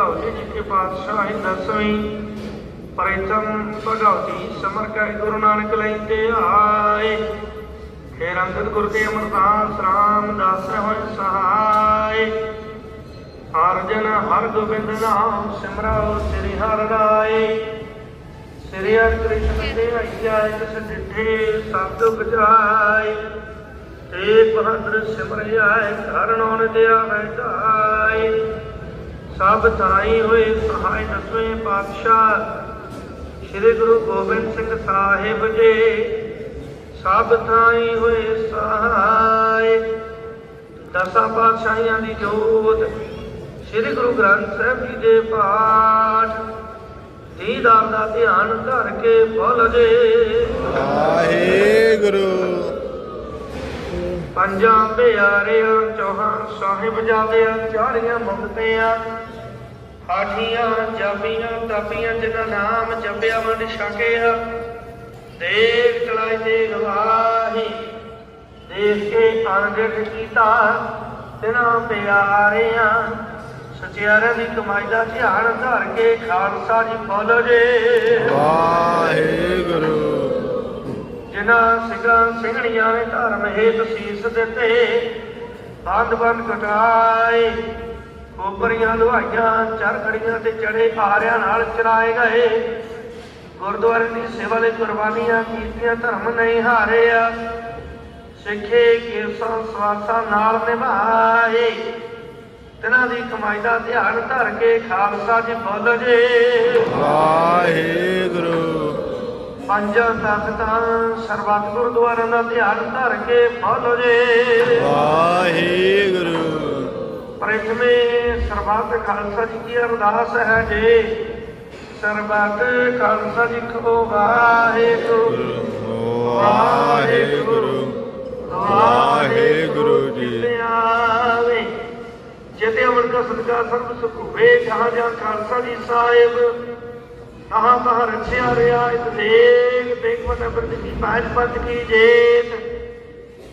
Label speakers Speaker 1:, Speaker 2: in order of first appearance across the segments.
Speaker 1: ਸ੍ਰੀ ਭਗਵਤੀ ਪਾਤਸ਼ਾਹੀ ਦਸਵੀਂ ਪ੍ਰਥਮ ਭਗਵਤੀ ਸਮਰ ਕੈ ਗੁਰੂ ਨਾਨਕ ਲੈਂਦੇ ਆਏ। ਫੇਰ ਅੰਗਦ ਗੁਰ ਦੇ ਅਮਰਦਾਸ ਰਾਮਦਾਸ ਹੋਏ ਸਹਾਇ ਅਰਜਨ ਹਰ ਗੋਬਿੰਦ ਨਾਮ ਸਿਮਰੋ ਸ੍ਰੀ ਹਰਿ ਰਾਏ। ਸ੍ਰੀ ਹਰਿ ਕ੍ਰਿਸ਼ਨ ਦੇ ਆਇਆ ਤਿਸ ਡਿਠੇ ਸਭ ਦੁਖ ਤੇ ਬਹਾਦਰ ਸਿਮਰਿਆਏ ਕਰਨੋਂ ਦਿਆ ਬੈਠਾਏ ਸਭ ਥਾਈ ਹੋਏ ਸਹਾਇ ਦਸਵੇਂ ਪਾਤਸ਼ਾਹ ਸ੍ਰੀ ਗੁਰੂ ਗੋਬਿੰਦ ਸਿੰਘ ਸਾਹਿਬ ਜੀ। ਸਭ ਥਾਈ ਹੋਏ ਸਹਾਇ ਦਸਾਂ ਪਾਤਸ਼ਾਹੀਆਂ ਦੀ ਜੋਤ ਸ੍ਰੀ ਗੁਰੂ ਗ੍ਰੰਥ ਸਾਹਿਬ ਜੀ ਦੇ ਪਾਠ। ਦੀਦਾਰ ਦਾ ਧਿਆਨ ਧਰ ਕੇ ਬੋਲ ਜੇ।
Speaker 2: ਵਾਹਿਗੁਰੂ।
Speaker 1: ਪੰਜਾਂ ਪਿਆਰਿਆਂ ਚੌਹਾਂ ਸਾਹਿਬ ਜਾਦਿਆਂ ਚਾਰੀਆਂ ਮੁਕਤਿਆਂ ਹਾਠੀਆਂ ਜਾਪੀਆਂ ਤਾਪੀਆਂ ਜਿਨ੍ਹਾਂ ਨਾਮ ਜਪਿਆ ਵੰਡ ਛਕਿਆ ਦੇਖ ਚਲਾਈ ਤੇ ਗਵਾਹੀ ਦੇਖ ਕੇ ਅਰਗਟ ਕੀਤਾ ਤਿਨਾਂ ਪਿਆਰਿਆਂ। ਸਚਿਆਰਿਆਂ ਦੀ ਕਮਾਈ ਦਾ ਧਿਆਨ ਧਰ ਕੇ ਖਾਲਸਾ ਜੀ ਬੋਲੋ ਜੇ।
Speaker 2: ਵਾਹਿਗੁਰੂ।
Speaker 1: ਜਿਨ੍ਹਾਂ ਸਿੰਘਾਂ ਸਿੰਘਣੀਆਂ ਨੇ ਧਰਮ ਹੇਤ ਸੀਸ ਦਿੱਤੇ ਬੰਦ ਬੰਦ ਕਟਾਏ। ਕੋਪਰੀਆਂ ਲੁਹਾਈਆਂ ਚਰਖੜੀਆਂ ਤੇ ਚੜੇ ਆਰਿਆਂ ਨਾਲ ਚਰਾਏ ਗਏ। ਗੁਰਦੁਆਰੇ ਦੀ ਸੇਵਾ ਲਈ ਕੁਰਬਾਨੀਆਂ ਕੀਤੀਆਂ ਧਰਮ ਨਹੀਂ ਹਾਰਿਆ। ਸਿੱਖੇ ਕੇਸਾਂ ਸਵਾਸਾਂ ਨਾਲ ਨਿਭਾਏ। ਤਿਨਾਂ ਦੀ ਕਮਾਈ ਦਾ ਧਿਆਨ ਧਰ ਕੇ ਖਾਲਸਾ ਜੀ ਬੋਲ ਜੇ।
Speaker 2: ਵਾਹਿਗੁਰੂ।
Speaker 1: ਪੰਜਾਂ ਤਖਤਾਂ ਸਰਬੱਤ ਗੁਰਦੁਆਰਿਆਂ ਦਾ ਧਿਆਨ ਧਰ ਕੇ ਬੋਲੋ ਜੇ।
Speaker 2: ਵਾਹਿਗੁਰੂ।
Speaker 1: ਪ੍ਰਥਮੇ ਸਰਬੱਤ ਖਾਲਸਾ ਜੀ ਕੀ ਅਰਦਾਸ ਹੈ ਜੀ। ਸਰਬੱਤ ਖਾਲਸਾ ਜੀ ਕੋ ਵਾਹਿਗੁਰੂ।
Speaker 2: ਵਾਹਿਗੁਰੂ। ਵਾਹਿਗੁਰੂ ਜੀ
Speaker 1: ਆਵੇ। ਜਿਤੇ ਅਮਰ ਦਾ ਸਦਕਾ ਸਰਬ ਸੁਖ ਹੋਵੇ ਜਹਾਂ ਜਹਾਂ ਖਾਲਸਾ ਜੀ ਸਾਹਿਬ। ਕਹਾਂ ਕਹਾਂ ਰਚਿਆ ਰਿਆ ਇਸ ਦੇਖ ਦੇਖ ਮਤ ਅਬਰਦ ਕੀ ਪਾਜ ਪੰਥ ਕੀ ਜੇਤ।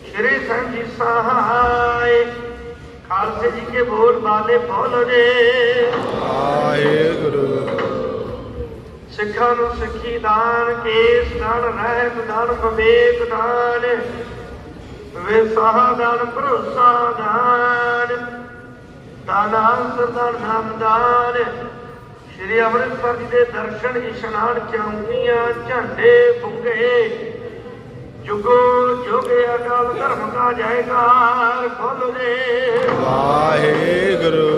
Speaker 1: ਸ਼੍ਰੀ ਸਾਹਿਬ ਜੀ ਸਹਾਇ ਖਾਲਸੇ ਜੀ ਕੇ ਬੋਲ ਬਾਲੇ ਬੋਲ ਜੇ
Speaker 2: ਵਾਹਿਗੁਰੂ।
Speaker 1: ਸਿੱਖਾਂ ਨੂੰ ਸਿੱਖੀ ਦਾਨ ਕੇਸ ਦਾਨ ਰਹਿਤ ਦਾਨ ਵਿਵੇਕ ਦਾਨ। ਵਿਸਾਹ ਦਾਨ ਭਰੋਸਾ ਦਾਨ। ਦਾਨਾ ਸਰਦਾਰ ਨਾਮ ਦਾਨ। ਸ਼੍ਰੀ ਅੰਮ੍ਰਿਤਸਰ ਜੀ ਦੇ ਦਰਸ਼ਨ ਇਸ਼ਨਾਨ ਚੌਂਕੀਆਂ ਝੰਡੇ ਬੁੱਗੇ ਜੁਗੋ ਜੋਗੇ ਅਕਾਲ ਧਰਮ ਕਾ ਜੈਕਾਰ ਖੋਲ ਦੇ।
Speaker 2: ਵਾਹਿਗੁਰੂ।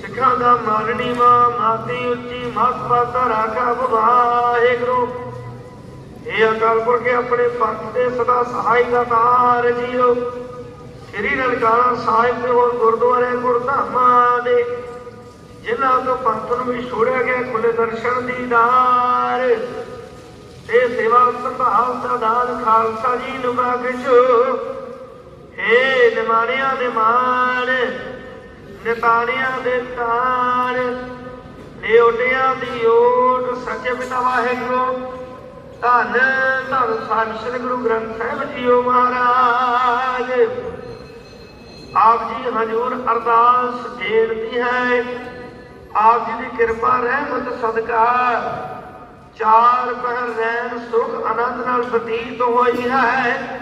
Speaker 1: ਸਿੱਖਾਂ ਦਾ ਮਾਲਣੀ ਮਾਂ ਮਾਤੀ ਉੱਚੀ ਮਤ ਪਾਤਾ ਰਾਖਾ ਵਾਹਿਗੁਰੂ। ਇਹ ਅਕਾਲ ਪੁਰਖ ਆਪਣੇ ਪੰਥ ਦੇ ਸਦਾ ਸਹਾਈ ਦਾ ਤਾਰ ਜੀਓ। ਸ੍ਰੀ ਨਨਕਾਣਾ ਸਾਹਿਬ ਦੇ ਹੋਰ ਗੁਰਦੁਆਰੇ ਗੁਰਧਾਮਾਂ ਦੇ ਜਿਨ੍ਹਾਂ ਤੋਂ ਪੰਥ ਨੂੰ ਵੀ ਛੋੜਿਆ ਗਿਆ ਖੁੱਲੇ ਦਰਸ਼ਨ ਦੀਦਾਰ। ਤੇ ਸੇਵਾ ਪ੍ਰਭਾਵ ਦਾ ਖਾਲਸਾ ਜੀ ਨੂੰ ਬਖਸ਼ੋ ਏ ਨਿਮਾਣਿਆਂ ਦੇ ਮਾਣ, ਨਿਤਾਣਿਆਂ ਦੇ ਤਾਣ ਨਿਉਟਿਆਂ ਦੀ ਓਟ, ਸੱਚੇ ਪਿਤਾ ਵਾਹਿਗੁਰੂ, ਧੰਨ ਧੰਨ ਸਾਹਿਬ ਸ੍ਰੀ ਗੁਰੂ ਗ੍ਰੰਥ ਸਾਹਿਬ ਜੀਓ ਮਹਾਰਾਜ। ਆਪ ਜੀ ਹਜੂਰ ਅਰਦਾਸ ਬੇਨਤੀ ਹੈ। ਆਪ ਜੀ ਦੀ ਕਿਰਪਾ, ਰਹਿਮਤ, ਸਦਕਾ ਚਾਰ ਪਹਿਰ ਰਹਿਣ ਸੁਖ ਆਨੰਦ ਨਾਲ ਬਤੀਤ ਹੋਈ ਹੈ।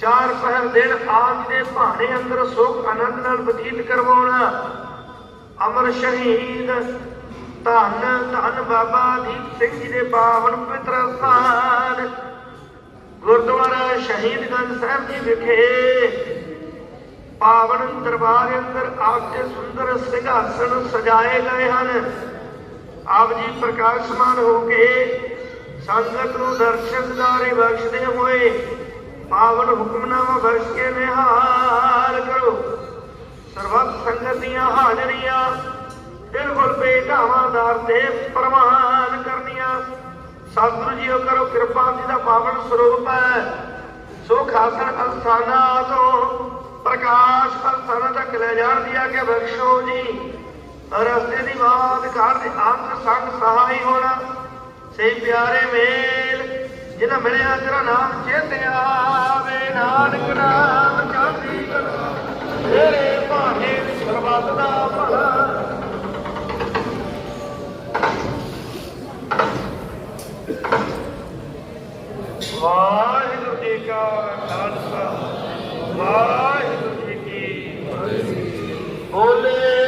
Speaker 1: ਚਾਰ ਪਹਿਰ ਦਿਨ ਆਪ ਦੇ ਭਾਣੇ ਅੰਦਰ ਸੁਖ ਆਨੰਦ ਨਾਲ ਬਤੀਤ ਕਰਵਾਉਣਾ। ਅਮਰ ਸ਼ਹੀਦ ਧੰਨ ਧੰਨ ਬਾਬਾ ਦੀਪ ਸਿੰਘ ਜੀ ਦੇ ਪਾਵਨ ਪਵਿੱਤਰ ਸਥਾਨ ਗੁਰਦੁਆਰਾ ਸ਼ਹੀਦਗੰਜ ਸਾਹਿਬ ਜੀ ਵਿਖੇ। ਪਾਵਨ ਦਰਬਾਰ ਅੰਦਰ ਆਪ ਦੇ ਸੁੰਦਰ ਸਿੰਘਾਸਣ ਸਜਾਏ ਗਏ ਹਨ। ਆਪ ਜੀ ਪ੍ਰਕਾਸ਼ਮਾਨ ਹੋ ਕੇ ਸੰਗਤ ਨੂੰ ਦਰਸ਼ਨ ਦਿਦਾਰੇ ਬਖਸ਼ਦੇ ਹੋਏ ਪਾਵਨ ਹੁਕਮਨਾਮਾ ਬਖਸ਼ ਕੇ ਨਿਹਾਲ ਕਰੋ। ਸਰਬੱਤ ਸੰਗਤ ਦੀਆਂ ਹਾਜ਼ਰੀਆਂ ਦਿਲ ਬੇਟਾਵਾਂ ਦਰ ਤੇ ਪ੍ਰਵਾਨ ਕਰਨੀਆਂ। ਸਤਿਗੁਰੂ ਜੀਓ ਕਰੋ ਕਿਰਪਾ ਜੀ ਦਾ ਪਾਵਨ ਸਰੂਪ ਹੈ। ਸੋ ਖਾਸਣ ਅਸਥਾਨਾਂ ਤੋਂ ਪ੍ਰਕਾਸ਼ ਅਸਥਾਨਾਂ ਤੱਕ ਲੈ ਜਾਣ ਦੀ ਕੇ ਬਖਸ਼ੋ ਜੀ। ਰਸਤੇ ਦੀ ਬਾਤ ਘਾਟ ਦੇ ਅੰਤ ਸੰਗ ਸਹਾਈ ਹੋਣਾ। ਸੇ ਪਿਆਰੇ ਮੇਲ ਜਿਹਨਾਂ ਮਿਲਿਆ ਤੇਰਾ ਨਾਮ ਚੇਤਿਆ ਵੇ ਨਾਨਕ ਨਾਮ ਚਾਹੀ ਕਲਾ ਤੇਰੇ ਭਾਣੇ ਸਰਬੱਤ ਦਾ ਭਲਾ। ਵਾਹਿਗੁਰੂ ਜੀ ਕਾ ਖਾਲਸਾ। ਵਾਹਿਗੁਰੂ ਜੀ ਕੀ ਫਤਿਹ। ਬੋਲੇ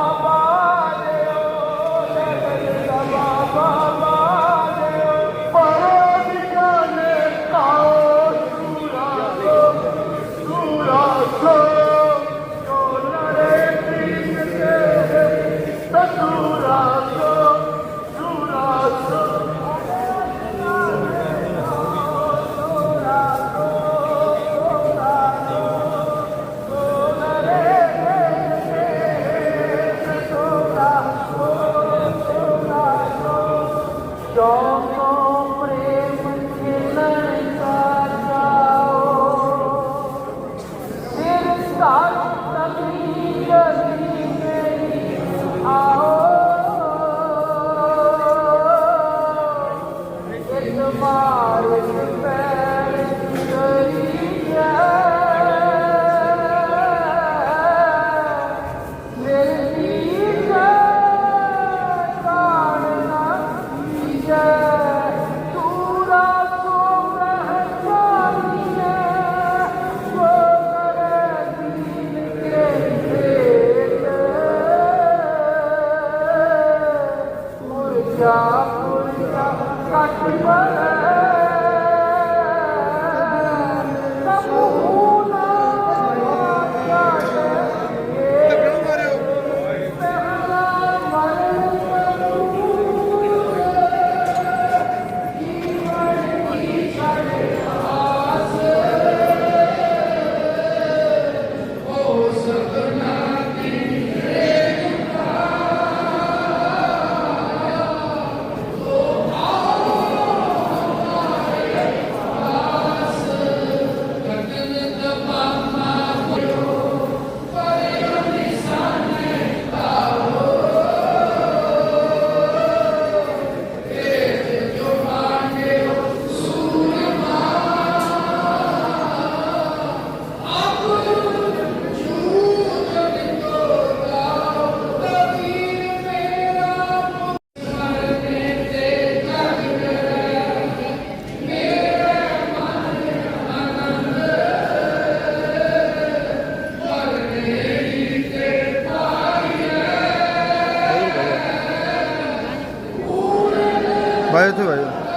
Speaker 1: 白的，对白。的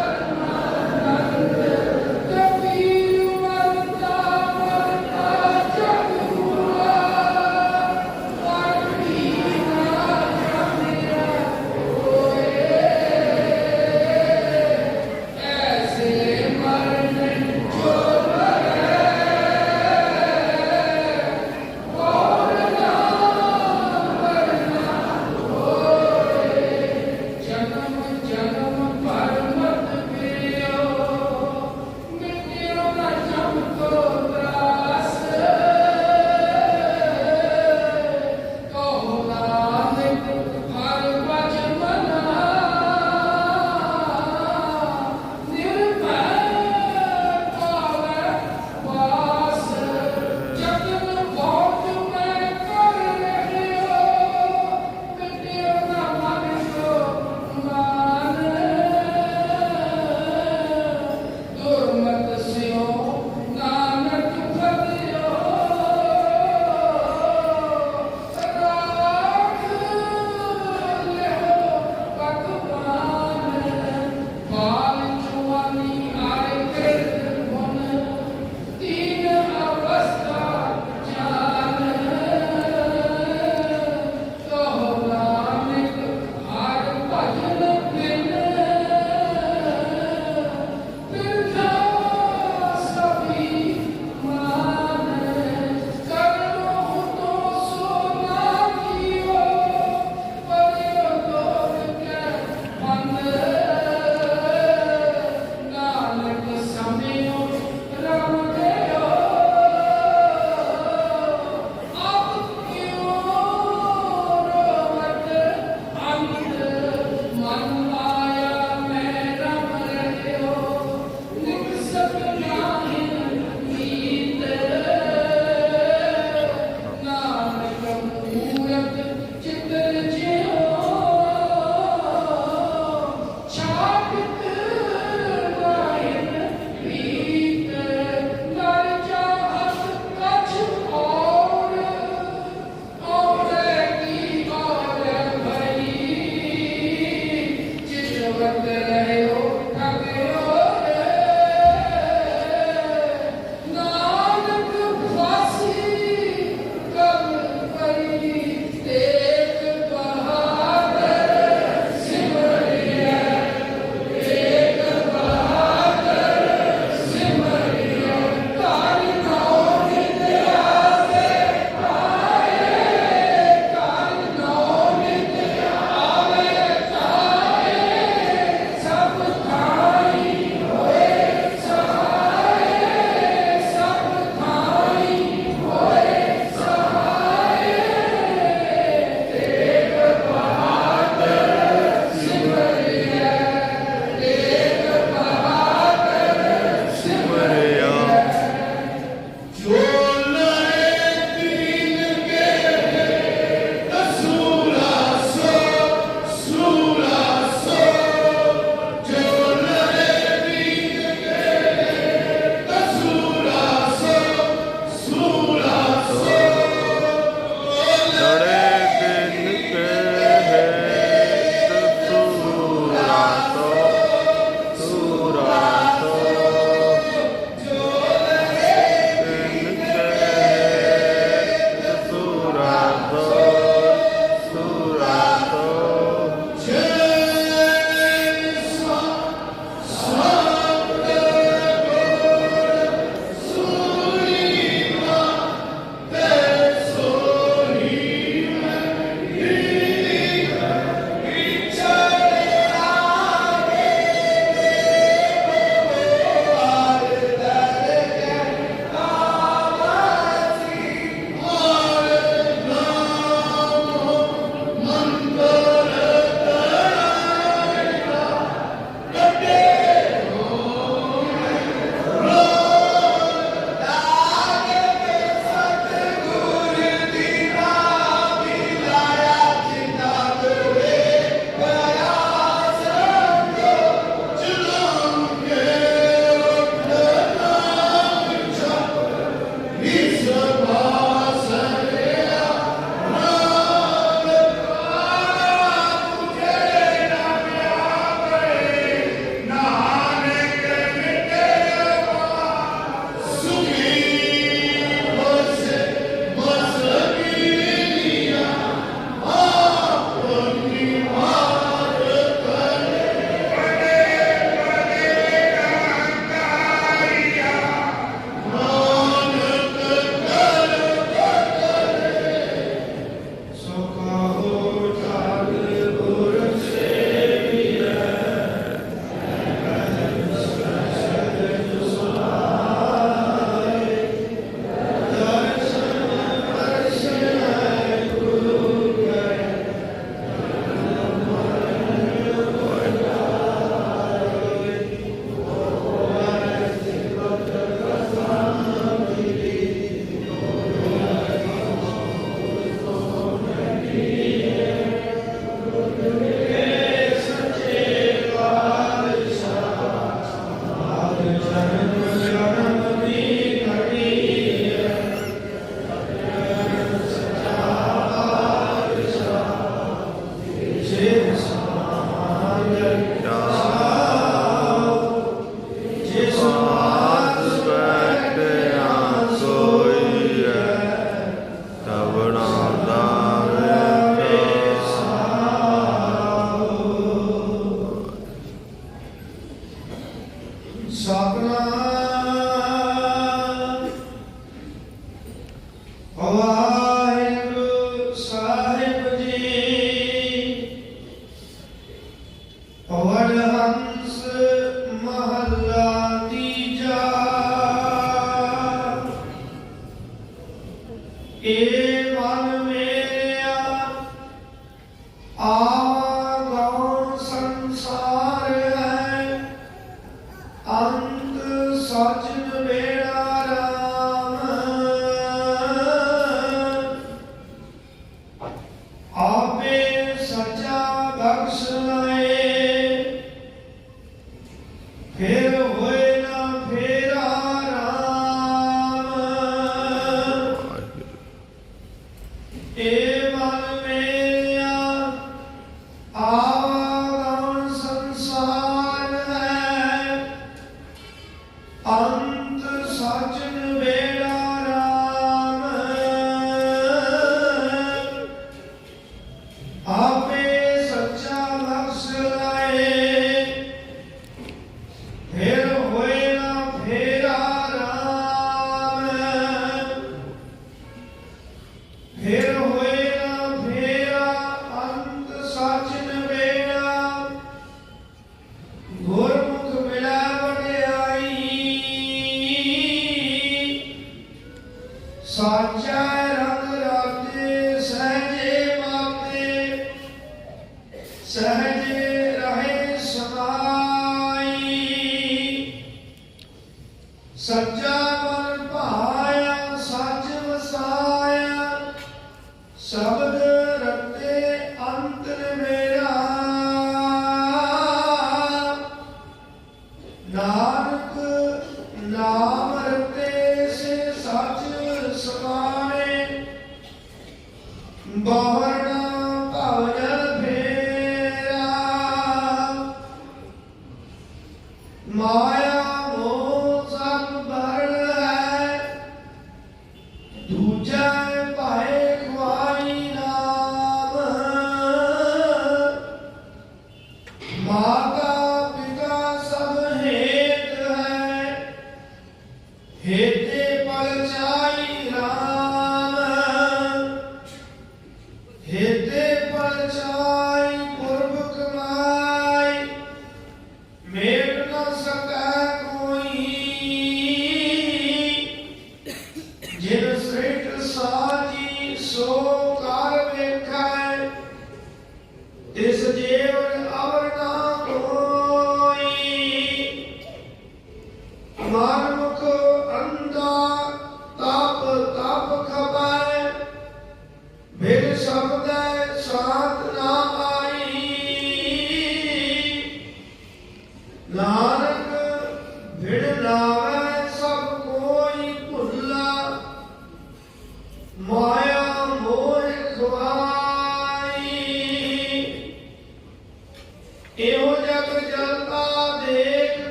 Speaker 1: ਮੇਟ ਨਾ ਸਕੈ ਕੋਈ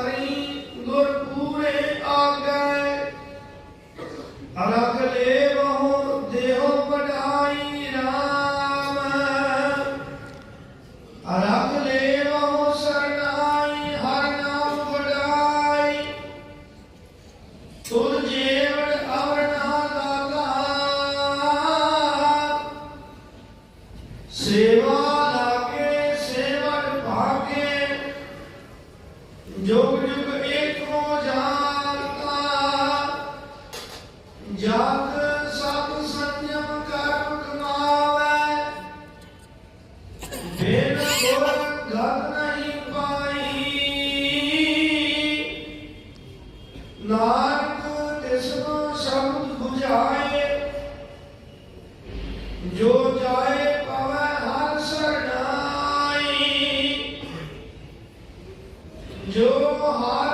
Speaker 1: ਅਰਦਾਸ Yo,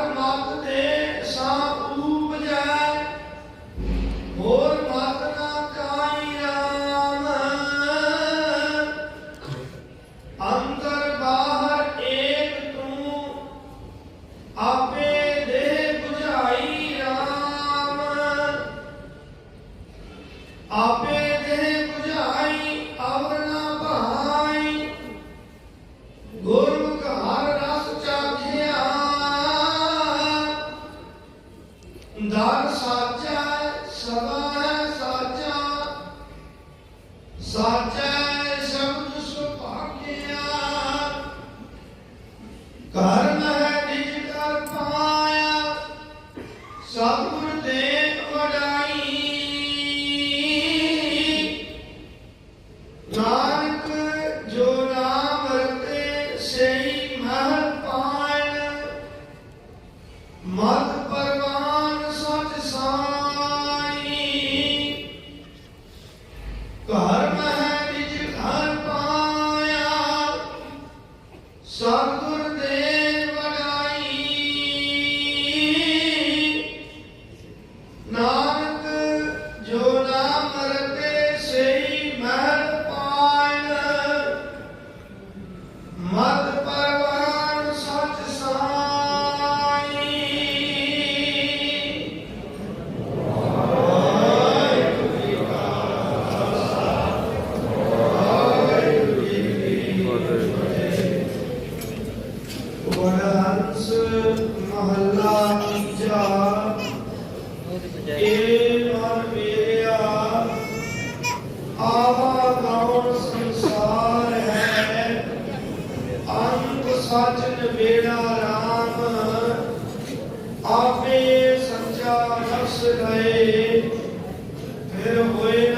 Speaker 1: ਮੇਰਾ ਇਹ ਸੰਸਾਰ ਹੈ? ਅੰਤ ਰਾਮ ਆਪੇ ਸੱਚਾ ਰਸ ਗਏ ਫਿਰ ਹੋਏ